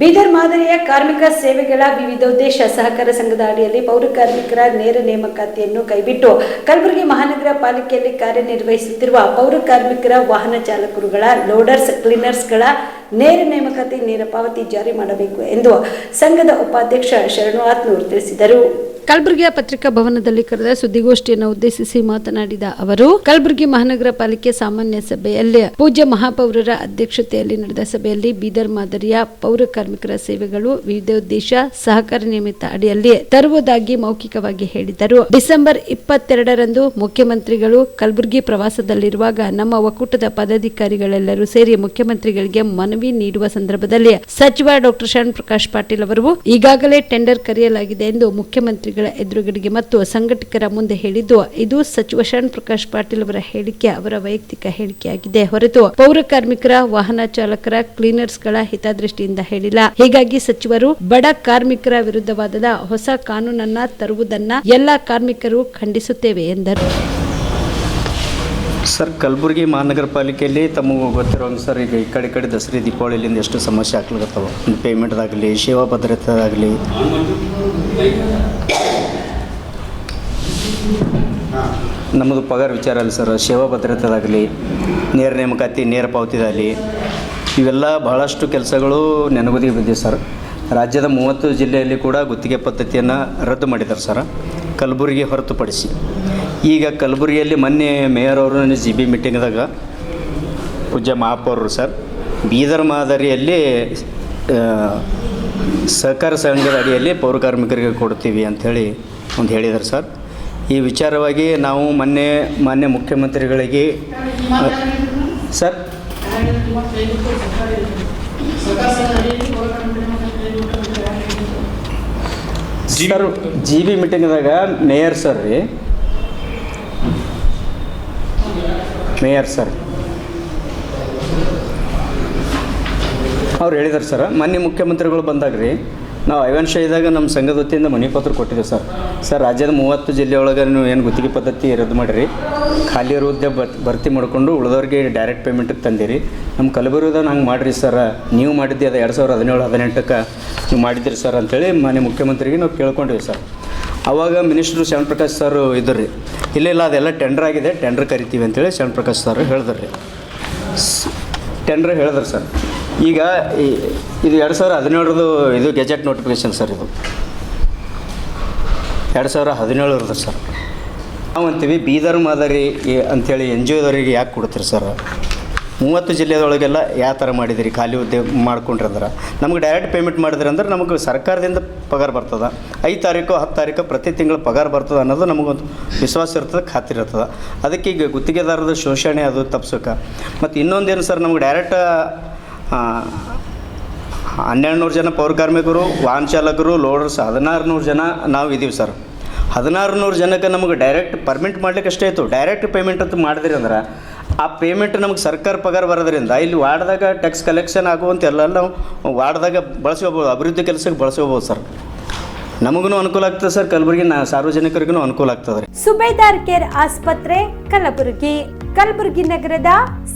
ಬೀದರ್ ಮಾದರಿಯ ಕಾರ್ಮಿಕ ಸೇವೆಗಳ ವಿವಿಧ ಉದ್ದೇಶ ಸಹಕಾರ ಸಂಘದ ಅಡಿಯಲ್ಲಿ ಪೌರ ಕಾರ್ಮಿಕರ ನೇರ ನೇಮಕಾತಿಯನ್ನು ಕೈಬಿಟ್ಟು ಕಲಬುರಗಿ ಮಹಾನಗರ ಪಾಲಿಕೆಯಲ್ಲಿ ಕಾರ್ಯನಿರ್ವಹಿಸುತ್ತಿರುವ ಪೌರ ಕಾರ್ಮಿಕರ ವಾಹನ ಚಾಲಕರುಗಳ, ಲೋಡರ್ಸ್, ಕ್ಲೀನರ್ಸ್ಗಳ ನೇರ ನೇಮಕಾತಿ ನೇರ ಪಾವತಿ ಜಾರಿ ಮಾಡಬೇಕು ಎಂದು ಸಂಘದ ಉಪಾಧ್ಯಕ್ಷ ಶರಣು ಆತ್ನೂರ್ ತಿಳಿಸಿದರು. ಕಲಬುರಗಿಯ ಪತ್ರಿಕಾ ಭವನದಲ್ಲಿ ಕರೆದ ಸುದ್ದಿಗೋಷ್ಠಿಯನ್ನು ಉದ್ದೇಶಿಸಿ ಮಾತನಾಡಿದ ಅವರು, ಕಲಬುರಗಿ ಮಹಾನಗರ ಪಾಲಿಕೆ ಸಾಮಾನ್ಯ ಸಭೆಯಲ್ಲಿ ಪೂಜ್ಯ ಮಹಾಪೌರರ ಅಧ್ಯಕ್ಷತೆಯಲ್ಲಿ ನಡೆದ ಸಭೆಯಲ್ಲಿ ಬೀದರ್ ಮಾದರಿಯ ಪೌರ ಕಾರ್ಮಿಕರ ಸೇವೆಗಳು, ವಿವಿಧೋದ್ದೇಶ, ಸಹಕಾರ ನಿಯಮಿತ ಅಡಿಯಲ್ಲಿ ತರುವುದಾಗಿ ಮೌಖಿಕವಾಗಿ ಹೇಳಿದರು. ಡಿಸೆಂಬರ್ ಇಪ್ಪತ್ತೆರಡರಂದು ಮುಖ್ಯಮಂತ್ರಿಗಳು ಕಲಬುರಗಿ ಪ್ರವಾಸದಲ್ಲಿರುವಾಗ ನಮ್ಮ ಒಕ್ಕೂಟದ ಪದಾಧಿಕಾರಿಗಳೆಲ್ಲರೂ ಸೇರಿ ಮುಖ್ಯಮಂತ್ರಿಗಳಿಗೆ ಮನವಿ ನೀಡುವ ಸಂದರ್ಭದಲ್ಲಿ ಸಚಿವ ಡಾಕ್ಟರ್ ಶರಣ್ ಪ್ರಕಾಶ್ ಪಾಟೀಲ್ ಅವರು ಈಗಾಗಲೇ ಟೆಂಡರ್ ಕರೆಯಲಾಗಿದೆ ಎಂದು ಮುಖ್ಯಮಂತ್ರಿಗಳ ಎದುರುಗಡೆಗೆ ಮತ್ತು ಸಂಘಟಕರ ಮುಂದೆ ಹೇಳಿದ್ದು, ಇದು ಸಚಿವ ಶರಣ್ ಪ್ರಕಾಶ್ ಪಾಟೀಲ್ ಅವರ ಹೇಳಿಕೆ, ಅವರ ವೈಯಕ್ತಿಕ ಹೇಳಿಕೆಯಾಗಿದೆ. ಹೊರತು ಪೌರ ಕಾರ್ಮಿಕರ, ವಾಹನ ಚಾಲಕರ, ಕ್ಲೀನರ್ಸ್ಗಳ ಹಿತದೃಷ್ಟಿಯಿಂದ ಹೇಳಿಲ್ಲ. ಹೀಗಾಗಿ ಸಚಿವರು ಬಡ ಕಾರ್ಮಿಕರ ವಿರುದ್ಧವಾದ ಹೊಸ ಕಾನೂನನ್ನ ತರುವುದನ್ನ ಎಲ್ಲ ಕಾರ್ಮಿಕರು ಖಂಡಿಸುತ್ತೇವೆ ಎಂದರು. ಸರ್, ಕಲಬುರಗಿ ಮಹಾನಗರ ಪಾಲಿಕೆಯಲ್ಲಿ ತಮಗೆ ಗೊತ್ತಿರೋಂಗೆ ಸರ್ ಈಗ ಈ ಕಡೆ ಕಡೆ ದಸರಿ, ದೀಪಾವಳಿಲಿಂದ ಎಷ್ಟು ಸಮಸ್ಯೆ ಪೇಮೆಂಟ್ ಪೇಮೆಂಟ್ದಾಗಲಿ, ಸೇವಾ ಭದ್ರತೆದಾಗಲಿ. ನಮ್ಮದು ಪಗಾರ ವಿಚಾರ ಅಲ್ಲಿ ಸರ್, ಸೇವಾ ಭದ್ರತೆದಾಗಲಿ, ನೇರ ನೇಮಕಾತಿ, ನೇರ ಪಾವತಿದಾಗಲಿ, ಇವೆಲ್ಲ ಬಹಳಷ್ಟು ಕೆಲಸಗಳು ನೆನಗುದಿಗೆ ಬಿದ್ದಿವೆ ಸರ್. ರಾಜ್ಯದ ಮೂವತ್ತು ಜಿಲ್ಲೆಯಲ್ಲಿ ಕೂಡ ಗುತ್ತಿಗೆ ಪದ್ಧತಿಯನ್ನು ರದ್ದು ಮಾಡಿದ್ದಾರೆ ಸರ್, ಕಲಬುರಗಿ ಹೊರತುಪಡಿಸಿ. ಈಗ ಕಲಬುರಗಿಯಲ್ಲಿ ಮೊನ್ನೆ ಮೇಯರ್ ಅವರು ನನ್ನ ಜಿ ಬಿ ಮೀಟಿಂಗ್ದಾಗ ಪೂಜ್ಯ ಮಹಾಪೌರರು ಸರ್, ಬೀದರ್ ಮಾದರಿಯಲ್ಲಿ ಸಹಕಾರ ಸಂಘದ ಅಡಿಯಲ್ಲಿ ಪೌರ ಕಾರ್ಮಿಕರಿಗೆ ಕೊಡ್ತೀವಿ ಅಂಥೇಳಿ ಒಂದು ಹೇಳಿದ್ದಾರೆ ಸರ್. ಈ ವಿಚಾರವಾಗಿ ನಾವು ಮೊನ್ನೆ, ಮಾನ್ಯ ಮುಖ್ಯಮಂತ್ರಿಗಳಿಗೆ ಸರ್? ಸರ್, ಜಿ ಬಿ ಮೀಟಿಂಗ್ದಾಗ ಮೇಯರ್ ಸರ್ ರೀ. Mayor sir. ಅವ್ರು ಹೇಳಿದಾರೆ ಸರ್. ಮೊನ್ನೆ ಮುಖ್ಯಮಂತ್ರಿಗಳು ಬಂದಾಗ ರೀ. ನಾವು ಐವನ್ ಇದ್ದಾಗ ನಮ್ಮ ಸಂಘದ ವತಿಯಿಂದ ಮನವಿ ಪತ್ರ ಕೊಟ್ಟಿದ್ದೇವೆ ಸರ್. ಸರ್, ರಾಜ್ಯದ ಮೂವತ್ತು ಜಿಲ್ಲೆಯೊಳಗೆ ನೀವು ಏನು ಗುತ್ತಿಗೆ ಪದ್ಧತಿ ರದ್ದು ಮಾಡಿರಿ, ಖಾಲಿ ಇರೋ ಹುದ್ದೆ ಭರ್ತಿ ಮಾಡಿಕೊಂಡು ಉಳಿದವ್ರಿಗೆ ಡೈರೆಕ್ಟ್ ಪೇಮೆಂಟಿಗೆ ತಂದಿರಿ. ನಮ್ಮ ಕಲಬುರಗಿದಾಗ ಹಂಗೆ ಮಾಡಿರಿ ಸರ್. ನೀವು ಮಾಡಿದ್ದೆ ಅದು ಎರಡು ಸಾವಿರದ ಹದಿನೇಳು, ಹದಿನೆಂಟಕ್ಕೆ ನೀವು ಮಾಡಿದ್ದೀರಿ ಸರ್ ಅಂತೇಳಿ ಮಾನ್ಯ ಮುಖ್ಯಮಂತ್ರಿಗೆ ನಾವು ಕೇಳ್ಕೊಂಡಿವಿ ಸರ್. ಆವಾಗ ಮಿನಿಸ್ಟ್ರು ಶ್ಯಾಮ್ ಪ್ರಕಾಶ್ ಸರ್ ಇದ್ರು ರೀ ಇಲ್ಲ ಇಲ್ಲ, ಅದೆಲ್ಲ ಟೆಂಡರ್ ಆಗಿದೆ ಟೆಂಡರ್ ಕರಿತೀವಿ ಅಂತೇಳಿ ಶ್ಯಾಮ್ ಪ್ರಕಾಶ್ ಸರ್ ಹೇಳಿದ್ರಿ. ಟೆಂಡರ್ ಹೇಳಿದ್ರು ಸರ್. ಈಗ ಇದು ಎರಡು ಸಾವಿರ ಹದಿನೇಳರದು ಇದು ಗೆಜೆಟ್ ನೋಟಿಫಿಕೇಶನ್ ಸರ್ ಇದು. ಎರಡು ಸಾವಿರ ಹದಿನೇಳರದು ಸರ್ ನಾವು ಅಂತೀವಿ ಬೀದರ್ ಮಾದರಿ ಅಂಥೇಳಿ ಎನ್ ಜಿ ಒದವರಿಗೆ ಯಾಕೆ ಕೊಡ್ತೀರಿ ಸರ್ ಮೂವತ್ತು ಜಿಲ್ಲೆದೊಳಗೆಲ್ಲ ಯಾವ ಥರ ಮಾಡಿದಿರಿ? ಖಾಲಿ ಉದ್ಯೋಗ ಮಾಡ್ಕೊಂಡ್ರಿ ಅಂದ್ರೆ ನಮ್ಗೆ ಡೈರೆಕ್ಟ್ ಪೇಮೆಂಟ್ ಮಾಡಿದ್ರಿ ಅಂದ್ರೆ ನಮಗೆ ಸರ್ಕಾರದಿಂದ ಪಗಾರ ಬರ್ತದೆ. ಐದು ತಾರೀಕು, ಹತ್ತು ತಾರೀಕು ಪ್ರತಿ ತಿಂಗಳು ಪಗಾರ ಬರ್ತದೆ ಅನ್ನೋದು ನಮಗೊಂದು ವಿಶ್ವಾಸ ಇರ್ತದೆ, ಖಾತ್ರಿ ಇರ್ತದೆ. ಅದಕ್ಕೆ ಈಗ ಗುತ್ತಿಗೆದಾರರ ಶೋಷಣೆ ಅದು ತಪ್ಸೋಕೆ. ಮತ್ತು ಇನ್ನೊಂದೇನು ಸರ್ ನಮ್ಗೆ ಡೈರೆಕ್ಟ್ ಹನ್ನೆರಡು ನೂರು ಜನ ಪೌರ ಕಾರ್ಮಿಕರು, ವಾಹನ ಚಾಲಕರು, ಲೋಡರ್ಸ್ ಹದಿನಾರು ನೂರು ಜನ ನಾವು ಇದ್ದೀವಿ ಸರ್. ಹದಿನಾರು ನೂರು ಜನಕ್ಕೆ ನಮಗೆ ಡೈರೆಕ್ಟ್ ಪರ್ಮಿಟ್ ಮಾಡ್ಲಿಕ್ಕೆ ಅಷ್ಟೇ ಇತ್ತು. ಡೈರೆಕ್ಟ್ ಪೇಮೆಂಟ್ ಅಂತ ಮಾಡಿದ್ರಿ ಅಂದ್ರೆ, ಆ ಪೇಮೆಂಟ್ ನಮಗೆ ಸರ್ಕಾರ ಪಗಾರ ಬರೋದ್ರಿಂದ ಇಲ್ಲಿ ವಾರ್ಡ್ದಾಗ ಟ್ಯಾಕ್ಸ್ ಕಲೆಕ್ಷನ್ ಆಗುವಂಥ ಎಲ್ಲ ನಾವು ವಾರ್ಡ್ದಾಗ ಬಳಸ್ಕೋಬೋದು, ಅಭಿವೃದ್ಧಿ ಕೆಲಸಕ್ಕೆ ಬಳಸ್ಕೋಬೋದು ಸರ್. ನಮಗೂ ಅನುಕೂಲ ಆಗ್ತದೆ ಸರ್, ಕಲಬುರಗಿ ಸಾರ್ವಜನಿಕರಿಗೂ ಅನುಕೂಲ ಆಗ್ತದೆ ಸುಬೇದಾರ್ ಕೇರ್ ಆಸ್ಪತ್ರೆ, ಕಲಬುರಗಿ. ಕಲಬುರಗಿ ನಗರದ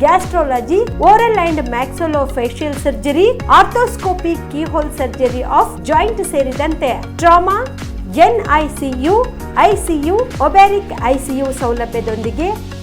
gastrology oral and maxillofacial surgery arthroscopy keyhole surgery of joint ಸೇರಿದಂತೆ trauma NICU ICU obstetric ICU ಸೌಲಭ್ಯದೊಂದಿಗೆ